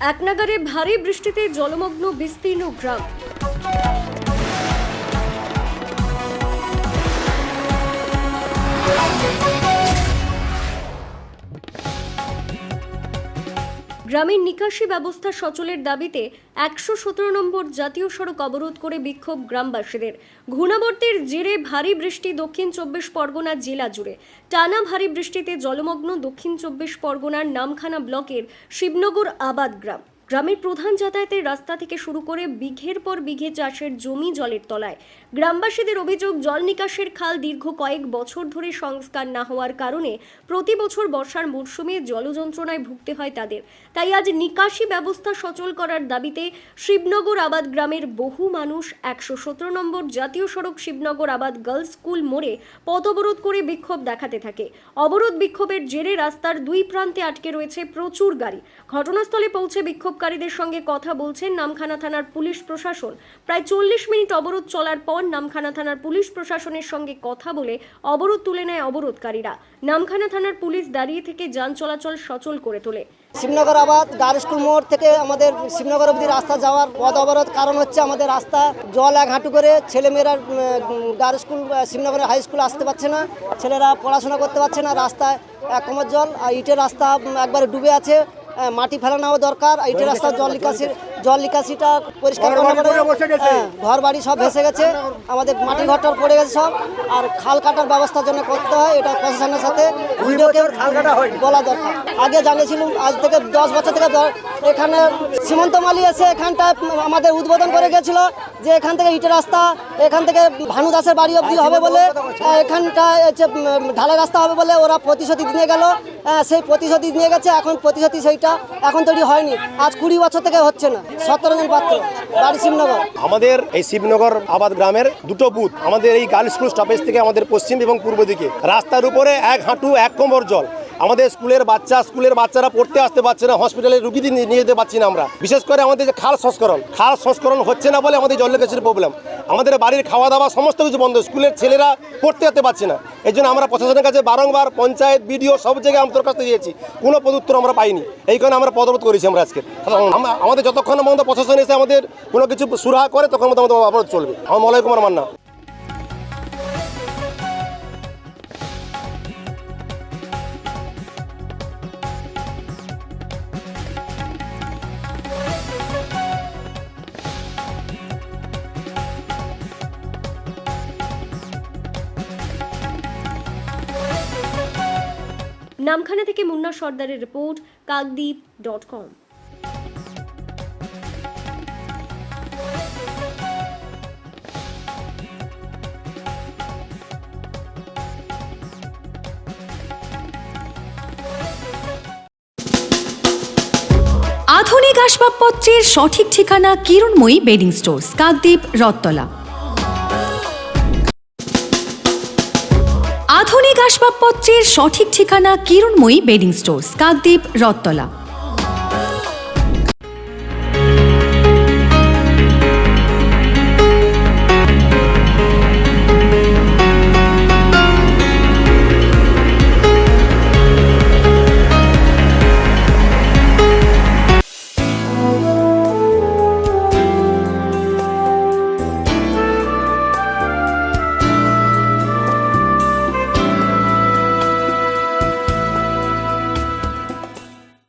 একনাগারে ভারী বৃষ্টিতে জলমগ্ন বিস্তীর্ণ গ্রাম। গ্রামের নিকাশি ব্যবস্থা সচলের দাবিতে একশো সতেরো নম্বর জাতীয় সড়ক অবরোধ করে বিক্ষোভ গ্রামবাসীদের। ঘূর্ণাবর্তের জেরে ভারী বৃষ্টি দক্ষিণ চব্বিশ পরগনা জেলা জুড়ে। টানা ভারী বৃষ্টিতে জলমগ্ন দক্ষিণ চব্বিশ পরগনার নামখানা ব্লকের শিবনগর আবাদ গ্রাম। গ্রামের প্রধান যাতায়াতের রাস্তা থেকে শুরু করে বিঘের পর বিঘে চাষের জমি জলের তলায়। গ্রামবাসীদের অভিযোগ, জল নিকাশের খাল দীর্ঘ কয়েক বছর ধরে সংস্কার না হওয়ার কারণে প্রতি বছর বর্ষার মরশুমে জলযন্ত্রণায় ভুগতে হয় তাদের। তাই আজ নিকাশি ব্যবস্থা সচল করার দাবিতে শিবনগর আবাদ গ্রামের বহু মানুষ একশো সতেরো নম্বর জাতীয় সড়ক শিবনগর আবাদ গার্লস স্কুল মোড়ে পথ অবরোধ করে বিক্ষোভ দেখাতে থাকে। অবরোধ বিক্ষোভের জেরে রাস্তার দুই প্রান্তে আটকে রয়েছে প্রচুর গাড়ি। ঘটনাস্থলে পৌঁছে বিক্ষোভকারীদের সঙ্গে কথা বলছেন নামখানা থানার পুলিশ প্রশাসন। প্রায় চল্লিশ মিনিট অবরোধ চলার পর নামখানা থানার পুলিশ প্রশাসনের সঙ্গে কথা বলে অবরোধ তুলে নেয় অবরোধকারীরা। নামখানা থানার পুলিশ দাঁড়িয়ে থেকে যান চলাচল সচল করে তোলে। শিবনগর আবাদ গার্ল স্কুল মোড় থেকে আমাদের শিবনগর অবধি রাস্তা যাওয়ার পথ অবরোধ। কারণ হচ্ছে আমাদের রাস্তা জল এক হাঁটু করে ছেলেমেয়েরা গার্ল স্কুল শিবনগরের হাই স্কুল আসতে পারছে না। ছেলেরা পড়াশোনা করতে পারছে না, রাস্তায় এক কোমর জল, আর ইটের রাস্তা একবারে ডুবে আছে। মাটি নেওয়া দরকার ইটের রাস্তা জল নিকাশির জল নিকাশিটা পরিষ্কার করা হ্যাঁ, ঘর বাড়ি সব ভেসে গেছে। আমাদের মাটি ঘরটার পড়ে গেছে সব। আর খাল কাটার ব্যবস্থার জন্য করতে হয় এটা প্রশাসনের সাথে। ভিডিওকে বলা দরকার আগে জানিয়েছিলাম আজ থেকে দশ বছর থেকে এখানে সীমন্ত মালি এসে এখানটা আমাদের উদ্বোধন করে গেছিল যে এখান থেকে ইটের রাস্তা এখান থেকে ভানু দাসের বাড়ি অবধি হবে বলে এখানটা ঢালাই রাস্তা হবে বলে ওরা প্রতিশ্রুতি দিয়ে গেল। আহ, সেই প্রতিশ্রুতি নিয়ে গেছে এখন প্রতিশ্রুতি সেইটা এখন তৈরি হয়নি। আজ কুড়ি বছর থেকে হচ্ছে না। আমাদের এই শিবনগর আবাদ গ্রামের দুটো বুথ, আমাদের এই গার্লস স্কুল স্টপেজ থেকে আমাদের পশ্চিম এবং পূর্ব দিকে। রাস্তার উপরে এক হাঁটু, এক কোমর জল। আমাদের স্কুলের বাচ্চা, স্কুলের বাচ্চারা পড়তে আসতে পারছে না, হসপিটালে রুগীদের নিয়ে যেতে পারছি না আমরা। বিশেষ করে আমাদের যে খাল সংস্করণ খাল সংস্করণ হচ্ছে না বলে আমাদের জল প্রবলেম আমাদের বাড়ির খাওয়া দাওয়া সমস্ত কিছু বন্ধ। স্কুলের ছেলেরা পড়তে যেতে পারছে না। এই জন্য আমরা প্রশাসনের কাছে বারংবার পঞ্চায়েত, বিডিও সব জায়গায় আমরা দরখাস্ত দিয়েছি। কোনো পদুত্তর আমরা পাইনি। এই কারণে আমরা পদরোধ করেছি আমরা আজকে। আমাদের যতক্ষণ বন্ধ প্রশাসন এসে আমাদের কোনো কিছু সুরাহা করে তখন আমাদের অবরোধ চলবে। আমার মলয় কুমার মান্না। নামখানা থেকে মুন্না সর্দারের রিপোর্ট, কাকদ্বীপ ডট কম। আধুনিক আসবাবপত্রের সঠিক ঠিকানা কিরণময়ী বেডিং স্টোর্স, কাকদ্বীপ রত্তলা আধুনিক আসবাবপত্রের সঠিক ঠিকানা কিরণময়ী বেডিং স্টোর্স কাকদ্বীপ রত্তলা